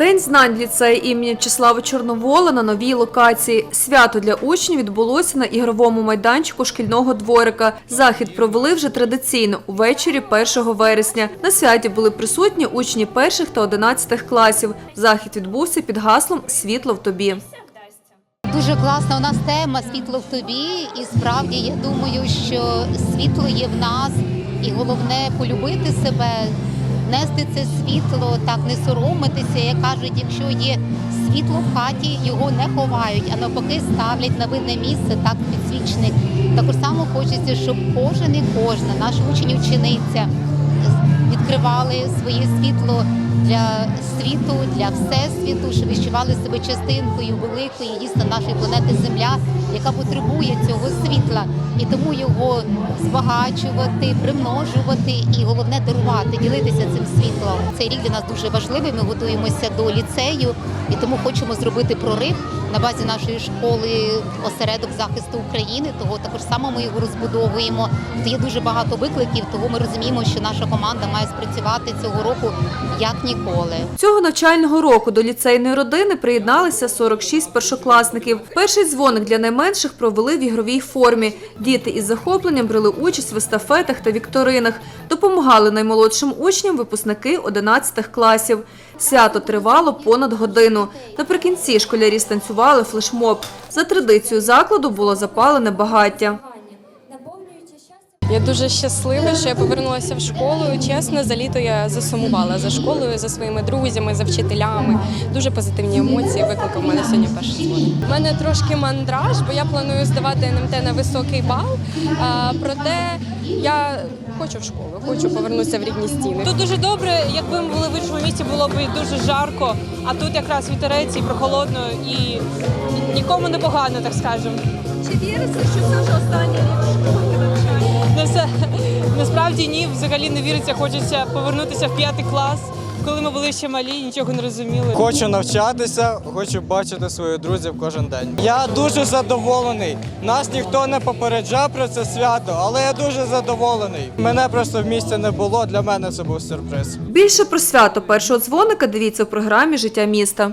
День знань ліцею імені Числава Чорновола на новій локації. Свято для учнів відбулося на ігровому майданчику шкільного дворика. Захід провели вже традиційно увечері 1 вересня. На святі були присутні учні перших та 11 класів. Захід відбувся під гаслом Світло в тобі. Дуже класна у нас тема світло в тобі, і справді я думаю, що світло є в нас, і головне полюбити себе, нести це світло, так не соромитися. Як кажуть, якщо є світло в хаті, його не ховають, а навпаки ставлять на видне місце, так підсвічник. Також само хочеться, щоб кожен і кожна, наш учень, учениця відкривали своє світло для світу, для всесвіту, щоб відчували себе частинкою великої дійсно нашої планети Земля, яка потребує цього світла, і тому його збагачувати, примножувати і головне дарувати, ділитися цим світлом. Цей рік для нас дуже важливий. Ми готуємося до ліцею і тому хочемо зробити прорив на базі нашої школи осередок захисту України. Того також само ми його розбудовуємо. Тут є дуже багато викликів, тому ми розуміємо, що наша команда має спрацювати цього року як ніколи. Цього навчального року до ліцейної родини приєдналися 46 першокласників. Перший дзвоник для найменших провели в ігровій формі. Діти із захопленням брали участь в естафетах та вікторинах. Допомагали наймолодшим учням випускники 11 класів. Свято тривало понад годину. Наприкінці школярі станцювали флешмоб. За традицією закладу було запалене багаття. Я дуже щаслива, що я повернулася в школу. Чесно, за літо я засумувала за школою, за своїми друзями, за вчителями. Дуже позитивні емоції викликав мене сьогодні перший дзвоник. У мене трошки мандраж, бо я планую здавати НМТ на високий бал. А, проте я хочу в школу, хочу повернутися в рідні стіни. Тут дуже добре, якби ми були в іншому місці, було б дуже жарко, а тут якраз вітерець і прохолодно, і нікому не погано, так скажемо. Чи віриться, що це вже останній рік школи? Насправді ні, взагалі не віриться. Хочеться повернутися в п'ятий клас. Коли ми були ще малі, нічого не розуміли. Хочу навчатися, хочу бачити своїх друзів кожен день. Я дуже задоволений. Нас ніхто не попереджав про це свято, але я дуже задоволений. Мене просто в місті не було. Для мене це був сюрприз. Більше про свято першого дзвоника дивіться в програмі Життя міста.